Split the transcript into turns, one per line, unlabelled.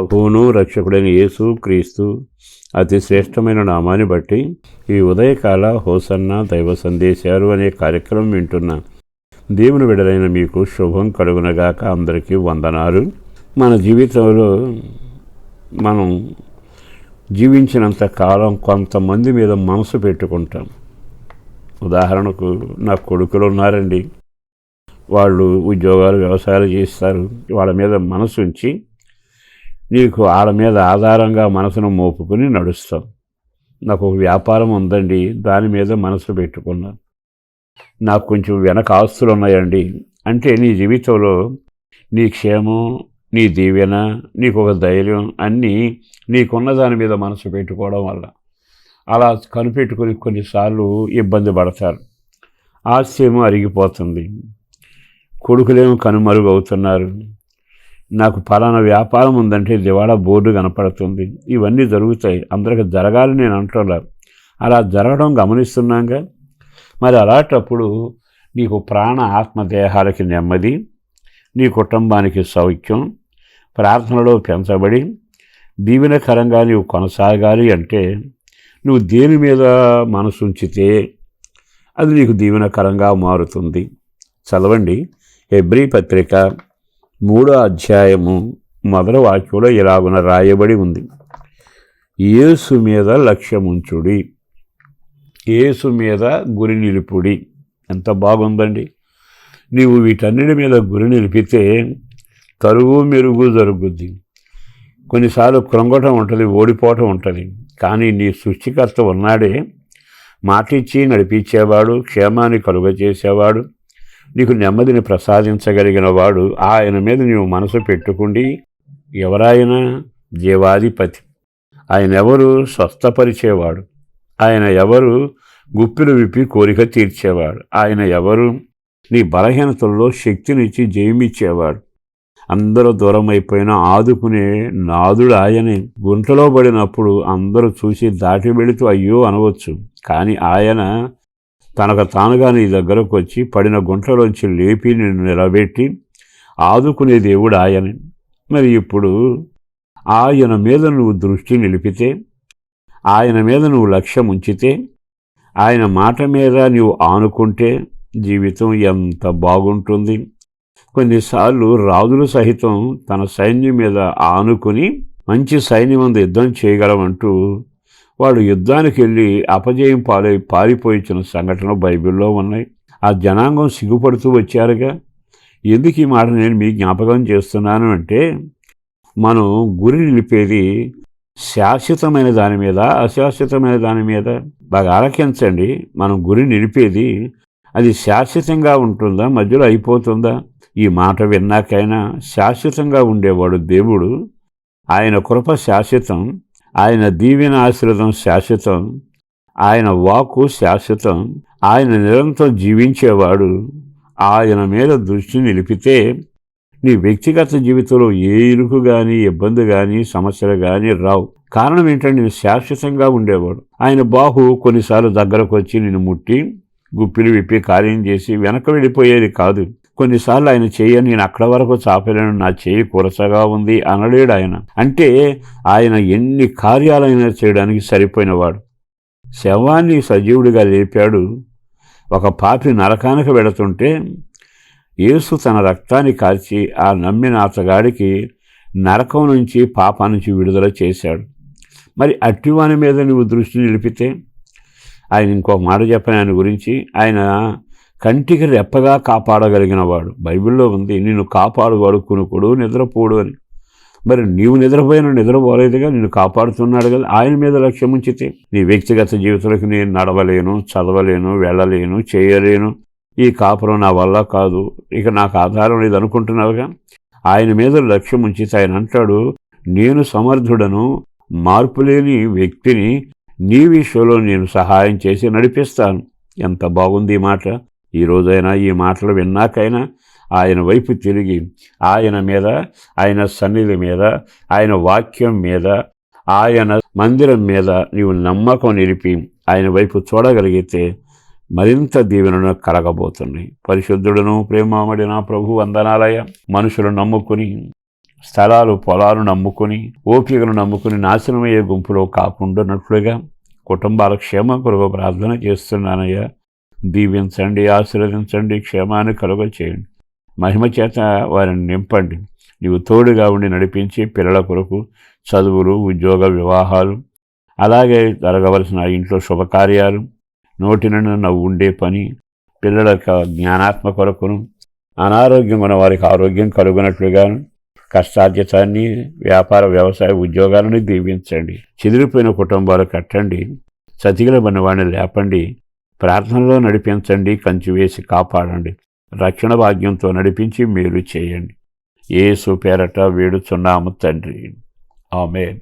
ప్రభువును రక్షకుడైన యేసు క్రీస్తు అతి శ్రేష్టమైన నామాన్ని బట్టి ఈ ఉదయకాల హోసన్న దైవ సందేశాలు అనే కార్యక్రమం వింటున్న. దేవుని విడలైన మీకు శుభం కలుగునగాక అందరికీ వందనాలు. మన జీవితంలో మనం జీవించినంత కాలం కొంతమంది మీద మనసు పెట్టుకుంటాం. ఉదాహరణకు నా కొడుకులు ఉన్నారండి. వాళ్ళు ఉద్యోగాలు వ్యవసాయాలు చేస్తారు. వాళ్ళ మీద మనసు ఉంచి నీకు వాళ్ళ మీద ఆధారంగా మనసును మోపుకుని నడుస్తాం. నాకు ఒక వ్యాపారం ఉందండి దాని మీద మనసు పెట్టుకున్నాను. నాకు కొంచెం వెనక ఆస్తులు ఉన్నాయండి అంటే నీ జీవితంలో నీ క్షేమం నీ దీవెన నీకు ఒక ధైర్యం అన్నీ నీకున్న దాని మీద మనసు పెట్టుకోవడం వల్ల. అలా కనిపెట్టుకుని కొన్నిసార్లు ఇబ్బంది పడతారు. ఆస్తి ఏమో అరిగిపోతుంది. కొడుకులేమో కనుమరుగు అవుతున్నారు నాకు పలానా వ్యాపారం ఉందంటే దివాళా బోర్డు కనపడుతుంది. ఇవన్నీ జరుగుతాయి. అందరికి జరగాలి నేను అంటున్నారు. అలా జరగడం గమనిస్తున్నాగా? మరి అలాంటప్పుడు నీకు ప్రాణ ఆత్మదేహాలకి నెమ్మది నీ కుటుంబానికి సౌఖ్యం ప్రార్థనలో పెంచబడి దీవెనకరంగా నీవు కొనసాగాలి అంటే నువ్వు దేని మీద మనసు ఉంచితే అది నీకు దీవెనకరంగా మారుతుంది. చదవండి. ఎబ్రి పత్రిక మూడో అధ్యాయము మొదల వాక్యంలో ఇలాగున రాయబడి ఉంది. యేసు మీద లక్ష్యముంచుడి. యేసు మీద గురి నిలుపుడి. ఎంత బాగుందండి. నీవు వీటన్నిటి మీద గురి నిలిపితే తరుగు మెరుగు జరుగుద్ది. కొన్నిసార్లు కృంగటం ఉంటుంది ఓడిపోవటం ఉంటుంది. కానీ నీ సృష్టికర్త ఉన్నాడే మాటిచ్చి నడిపించేవాడు క్షేమాన్ని కలుగజేసేవాడు. నీకు నెమ్మదిని ప్రసాదించగలిగిన వాడు ఆయన మీద నీవు మనసు పెట్టుకుండి ఎవరాయన జీవాధిపతి. ఆయన ఎవరు స్వస్థపరిచేవాడు? ఆయన ఎవరు గుప్పిలు విప్పి కోరిక తీర్చేవాడు? ఆయన ఎవరు నీ బలహీనతల్లో శక్తినిచ్చి జయమిచ్చేవాడు? అందరూ దూరం అయిపోయినా ఆదుకునే నాదుడు ఆయనే. గుంటలో పడినప్పుడు అందరూ చూసి దాటి వెళుతూ అయ్యో అనవచ్చు. కానీ ఆయన తనకు తానుగా నీ దగ్గరకు వచ్చి పడిన గుంటలోంచి లేపి నిన్ను నిలబెట్టి ఆదుకునే దేవుడు ఆయనే. మరి ఇప్పుడు ఆయన మీద నువ్వు దృష్టి నిలిపితే ఆయన మీద నువ్వు లక్ష్యం ఉంచితే ఆయన మాట మీద నువ్వు ఆనుకుంటే జీవితం ఎంత బాగుంటుంది. కొన్నిసార్లు రాజులు సహితం తన సైన్యం మీద ఆనుకుని మంచి సైన్యం యుద్ధం చేయగలమంటూ వాడు యుద్ధానికి వెళ్ళి అపజయం పాలై పారిపోయించిన సంఘటనలు బైబిల్లో ఉన్నాయి. ఆ జనాంగం సిగ్గుపడుతూ వచ్చారుగా. ఎందుకు ఈ మాట నేను మీ జ్ఞాపకం చేస్తున్నాను అంటే మనం గురి నిలిపేది శాశ్వతమైన దాని మీద అశాశ్వతమైన దాని మీద. బాగా ఆలకించండి. మనం గురి నిలిపేది అది శాశ్వతంగా ఉంటుందా మధ్యలో అయిపోతుందా? ఈ మాట విన్నాకైనా శాశ్వతంగా ఉండేవాడు దేవుడు. ఆయన కృప శాశ్వతం. ఆయన దీవెన ఆశీర్వదం శాశ్వతం. ఆయన వాకు శాశ్వతం. ఆయన నిరంతరం జీవించేవాడు. ఆయన మీద దృష్టి నిలిపితే నీ వ్యక్తిగత జీవితంలో ఏ ఇరుకు కానీ ఇబ్బంది కానీ సమస్యలు కానీ రావు. కారణం ఏంటంటే నేను శాశ్వతంగా ఉండేవాడు. ఆయన బాహు కొన్నిసార్లు దగ్గరకు వచ్చి నిన్ను ముట్టి గుప్పిలు విప్పి కార్యం చేసి వెనక వెళ్ళిపోయేది కాదు. కొన్నిసార్లు ఆయన చేయ నేను అక్కడ వరకు చాపలేను నా చేయి కురసగా ఉంది అనలేడు ఆయన. అంటే ఆయన ఎన్ని కార్యాలైనా చేయడానికి సరిపోయినవాడు. శవాన్ని సజీవుడిగా లేపాడు. ఒక పాపి నరకానికి వెళుతుంటే యేసు తన రక్తాన్ని కాల్చి ఆ నమ్మిన అతగాడికి నరకం నుంచి పాప నుంచి విడుదల చేశాడు. మరి అట్టివాని మీద నువ్వు దృష్టి నిలిపితే ఆయన ఇంకొక మాట చెప్పని ఆయన గురించి ఆయన కంటికి రెప్పగా కాపాడగలిగినవాడు. బైబిల్లో ఉంది నిన్ను కాపాడువాడు కునుకుడు నిద్రపోడు అని. మరి నీవు నిద్రపోయిన నిద్రపోలేదుగా నిన్ను కాపాడుతున్నాడు కదా. ఆయన మీద లక్ష్యం ఉంచితే నీ వ్యక్తిగత జీవితంలోకి నేను నడవలేను చదవలేను వెళ్ళలేను చేయలేను. ఈ కాపురం నా వల్ల కాదు. ఇక నాకు ఆధారం లేదు అనుకుంటున్నావుగా ఆయన మీద లక్ష్యం ఉంచితే ఆయన అంటాడు నేను సమర్థుడను మార్పులేని వ్యక్తిని నీ విషయంలో నేను సహాయం చేసి నడిపిస్తాను. ఎంత బాగుంది ఈ మాట. ఈ ఈ మాటలు విన్నాకైనా ఆయన వైపు తిరిగి ఆయన మీద ఆయన సన్నిధి మీద ఆయన వాక్యం మీద ఆయన మందిరం మీద నీవు నమ్మకం నిలిపి ఆయన వైపు చూడగలిగితే మరింత దీవెనను కలగబోతున్నాయి. పరిశుద్ధుడును ప్రేమామడిన ప్రభు వందనాలయ. మనుషులు నమ్ముకుని స్థలాలు పొలాలు నమ్ముకుని ఓపికను నమ్ముకుని నాశనమయ్యే గుంపులో కాకుండానట్లుగా కుటుంబాల క్షేమం కొరకు ప్రార్థన చేస్తున్నానయ్యా. దీవించండి ఆశీర్వదించండి క్షేమాన్ని కలుగ చేయండి మహిమ చేత వారిని నింపండి. నీవు తోడుగా ఉండి నడిపించి పిల్లల కొరకు చదువులు ఉద్యోగ వివాహాలు అలాగే జరగవలసిన ఇంట్లో శుభకార్యాలు నోటి నుండి ఉండే పని పిల్లల జ్ఞానాత్మ కొరకును అనారోగ్యం ఉన్న వారికి ఆరోగ్యం కలుగునట్లుగాను కష్టార్జితాన్ని వ్యాపార వ్యవసాయ ఉద్యోగాలను దీవించండి. చెదిరిపోయిన కుటుంబాలు కట్టండి. సతికిలబడిన వాడిని లేపండి. ప్రార్థనలో నడిపించండి కంచి వేసి కాపాడండి. రక్షణ భాగ్యంతో నడిపించి మీరు చేయండి. ఏసు పేరట వేడుచున్నాము తండ్రి. ఆమెన్.